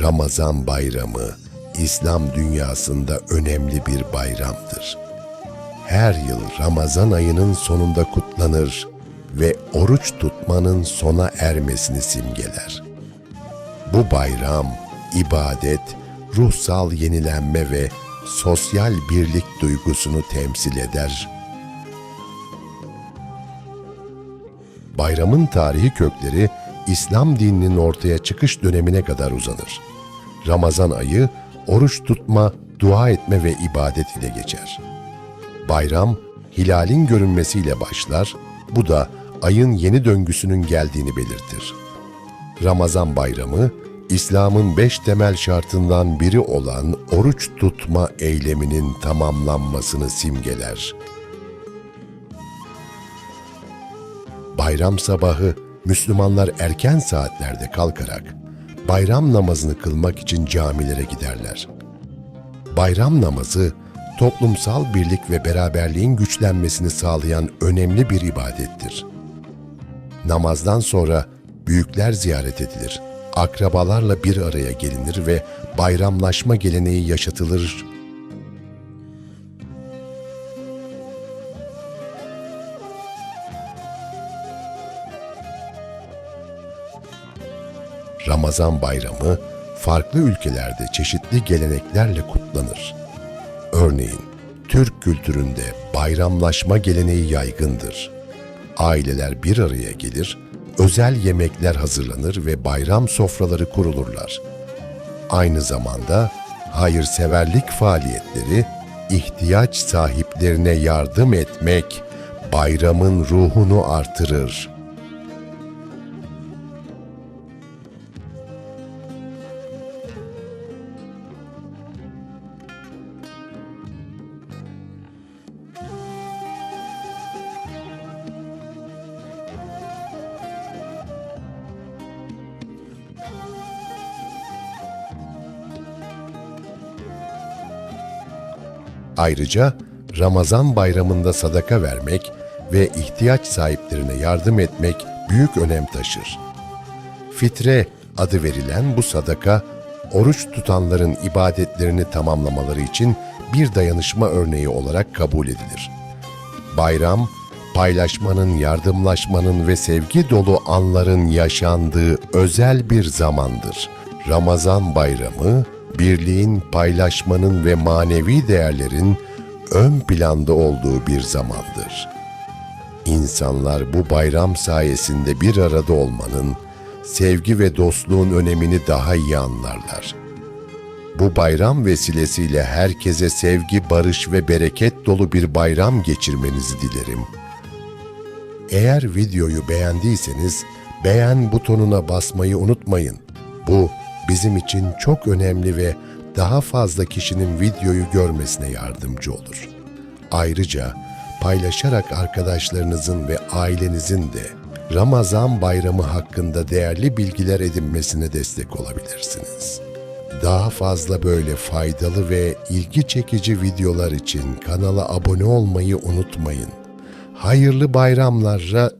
Ramazan bayramı İslam dünyasında önemli bir bayramdır. Her yıl Ramazan ayının sonunda kutlanır ve oruç tutmanın sona ermesini simgeler. Bu bayram ibadet, ruhsal yenilenme ve sosyal birlik duygusunu temsil eder. Bayramın tarihi kökleri İslam dininin ortaya çıkış dönemine kadar uzanır. Ramazan ayı oruç tutma, dua etme ve ibadet ile geçer. Bayram hilalin görünmesiyle başlar. Bu da ayın yeni döngüsünün geldiğini belirtir. Ramazan bayramı İslam'ın beş temel şartından biri olan oruç tutma eyleminin tamamlanmasını simgeler. Bayram sabahı Müslümanlar erken saatlerde kalkarak bayram namazını kılmak için camilere giderler. Bayram namazı toplumsal birlik ve beraberliğin güçlenmesini sağlayan önemli bir ibadettir. Namazdan sonra büyükler ziyaret edilir. Akrabalarla bir araya gelinir ve bayramlaşma geleneği yaşatılır. Ramazan bayramı farklı ülkelerde çeşitli geleneklerle kutlanır. Örneğin Türk kültüründe bayramlaşma geleneği yaygındır. Aileler bir araya gelir, özel yemekler hazırlanır ve bayram sofraları kurulurlar. Aynı zamanda hayırseverlik faaliyetleri, ihtiyaç sahiplerine yardım etmek bayramın ruhunu artırır. Ayrıca Ramazan bayramında sadaka vermek ve ihtiyaç sahiplerine yardım etmek büyük önem taşır. Fitre adı verilen bu sadaka, oruç tutanların ibadetlerini tamamlamaları için bir dayanışma örneği olarak kabul edilir. Bayram, paylaşmanın, yardımlaşmanın ve sevgi dolu anların yaşandığı özel bir zamandır. Ramazan bayramı, birliğin, paylaşmanın ve manevi değerlerin ön planda olduğu bir zamandır. İnsanlar bu bayram sayesinde bir arada olmanın, sevgi ve dostluğun önemini daha iyi anlarlar. Bu bayram vesilesiyle herkese sevgi, barış ve bereket dolu bir bayram geçirmenizi dilerim. Eğer videoyu beğendiyseniz beğen butonuna basmayı unutmayın. Bu bizim için çok önemli ve daha fazla kişinin videoyu görmesine yardımcı olur. Ayrıca paylaşarak arkadaşlarınızın ve ailenizin de Ramazan bayramı hakkında değerli bilgiler edinmesine destek olabilirsiniz. Daha fazla böyle faydalı ve ilgi çekici videolar için kanala abone olmayı unutmayın. Hayırlı bayramlara